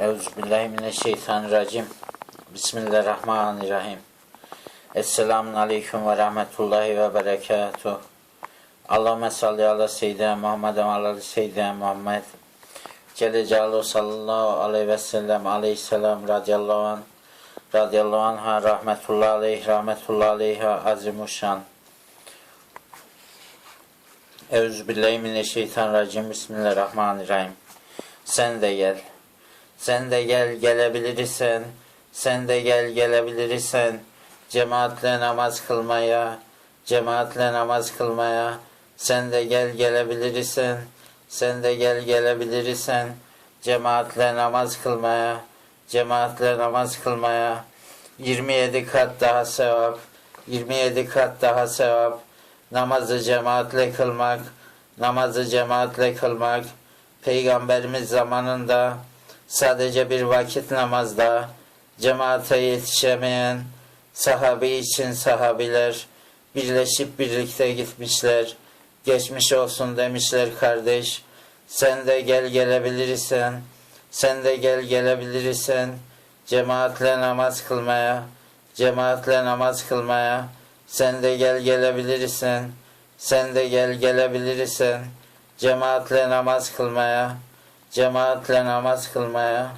Euzubillahimineşşeytanirracim. Bismillahirrahmanirrahim. Esselamun aleyküm ve rahmetullahi ve berekatuh. Allahümme salli ala seyyidina Muhammed ve ala seyyidina Muhammed. Celle Celaluhu sallallahu aleyhi ve sellem aleyhisselam radiyallahu anh. Radiyallahu anha rahmetullahi aleyh rahmetullahi aleyha azimuşşan. Euzubillahimineşşeytanirracim. Bismillahirrahmanirrahim. Sen de gel. Sen de gel gelebilirsen, sen de gel gelebilirsen, cemaatle namaz kılmaya, cemaatle namaz kılmaya, sen de gel gelebilirsen, sen de gel gelebilirsen, cemaatle namaz kılmaya, cemaatle namaz kılmaya, 27 kat daha sevap, 27 kat daha sevap, namazı cemaatle kılmak, namazı cemaatle kılmak, Peygamberimiz zamanında sadece bir vakit namazda cemaate yetişemeyen sahabe için sahabiler birleşip birlikte gitmişler. Geçmiş olsun demişler kardeş. Sen de gel gelebilirsen, sen de gel gelebilirsen cemaatle namaz kılmaya, cemaatle namaz kılmaya, sen de gel gelebilirsen, sen de gel gelebilirsen cemaatle namaz kılmaya, cemaatle namaz kılmaya,